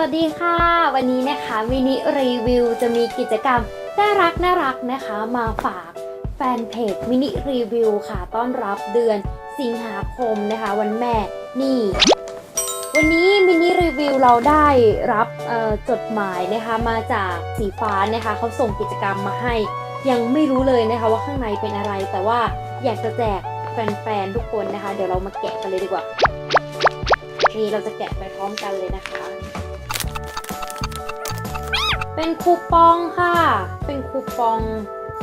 วัสดีค่ะ วันนี้นะคะมินิรีวิวจะมีกิจกรรมน่ารักน่ารักนะคะ มาฝากแฟนเพจมินิรีวิวค่ะ ต้อนรับเดือนสิงหาคมนะคะ วันแม่นี่ วันนี้มินิรีวิวเราได้รับจดหมายนะคะมาจากสีฟ้านะคะเขาส่งกิจกรรมมาให้ ยังไม่รู้เลยนะคะว่าข้างในเป็นอะไร แต่ว่าอยากจะแจกแฟนๆทุกคนนะคะ เดี๋ยวเรามาแกะกันเลยดีกว่านี่เราจะแกะไปพร้อมกันเลยนะคะ เป็นคูปองค่ะ เป็นคูปอง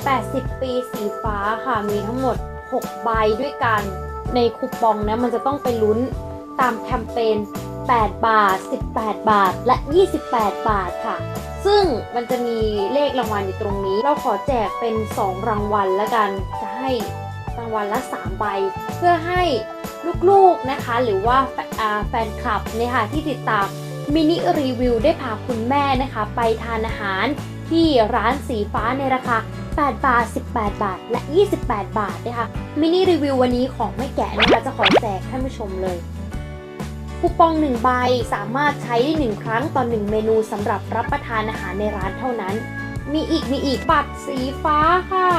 80 ปีสีฟ้าค่ะ มีทั้งหมด 6 ใบด้วยกัน ในคูปองนะมันจะต้องไปลุ้นตามแคมเปญ 8 บาท 18 บาท และ 28 บาทค่ะ ซึ่งมันจะมีเลขรางวัลอยู่ตรงนี้ เราขอแจกเป็น 2 รางวัลแล้วกัน จะให้รางวัลละ 3 ใบ เพื่อให้ลูกๆนะคะ หรือว่าแฟอ่าแฟนคลับเนี่ยค่ะที่ติดตาม มินิรีวิวได้พาคุณแม่นะคะ ไปทานอาหารที่ร้านสีฟ้าในราคา 8 บาท 18 บาท และ 28 บาทนะคะมินิรีวิววันนี้ของไม่แกะนะคะจะขอแจกท่านผู้ชมเลยคูปอง1ใบสามารถใช้ได้ 1 ครั้งต่อ 1 เมนูสำหรับรับประทานอาหารในร้านเท่านั้น มีอีกมีอีกบัตรสีฟ้าค่ะ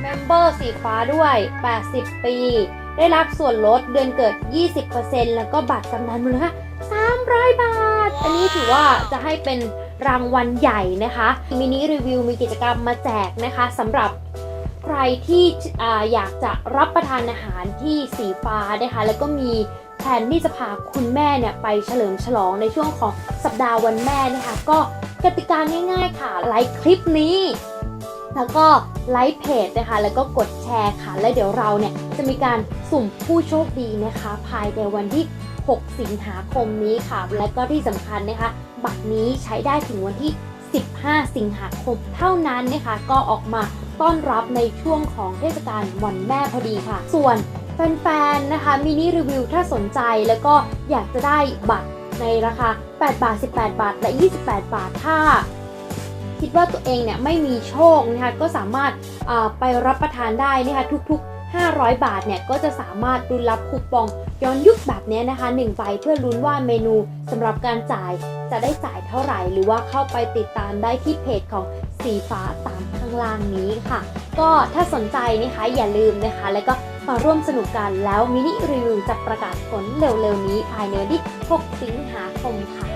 เมมเบอร์สีฟ้าด้วย 80 ปี ได้รับส่วนลดเดือนเกิด 20%แล้วก็บัตรกำนันมูลค่า300 บาท อันนี้ถือว่าจะให้เป็นรางวัลใหญ่นะคะ มินิรีวิวมีกิจกรรมมาแจกนะคะสำหรับใครที่อาอยากจะรับประทานอาหารที่สีฟ้านะคะ แล้วก็มีแผนที่จะพาคุณแม่เนี่ยไปเฉลิมฉลองในช่วงของสัปดาห์วันแม่นะคะ ก็กติกาง่ายๆค่ะไลค์คลิปนี้ แล้วก็ไลค์เพจนะคะ แล้วก็กดแชร์ค่ะ แล้วเดี๋ยวเราเนี่ยจะมีการสุ่มผู้โชคดีนะคะ ภายในวันที่ 6 สิงหาคมนี้ค่ะ และก็ที่สำคัญนะคะ บัตรนี้ใช้ได้ถึงวันที่ 15 สิงหาคมเท่านั้นนะคะ ก็ออกมาต้อนรับในช่วงของเทศกาลวันแม่พอดีค่ะ ส่วนแฟนๆ นะคะมินิรีวิวถ้าสนใจแล้วก็อยากจะได้บัตรในราคา 8 บาท 18 บาท และ 28 บาท ถ้า คิดว่าตัวเองเนี่ยไม่มีโชคนะคะก็สามารถไปรับประทานได้นะคะทุก ๆ 500 บาทเนี่ยก็จะสามารถรุนรับคูปองย้อนยุคแบบนี้นะคะ1ใบเพื่อลุ้นว่าเมนูสำหรับการจ่ายจะได้จ่ายเท่าไหร่ หรือว่าเข้าไปติดตามได้ที่เพจของสีฟ้าตามข้างล่างนี้ค่ะ ก็ถ้าสนใจนะคะอย่าลืมนะคะ แล้วก็มาร่วมสนุกกันแล้วมินิรีวิวจะประกาศผลเร็วๆนี้ภายในวันที่ 6 สิงหาคมค่ะ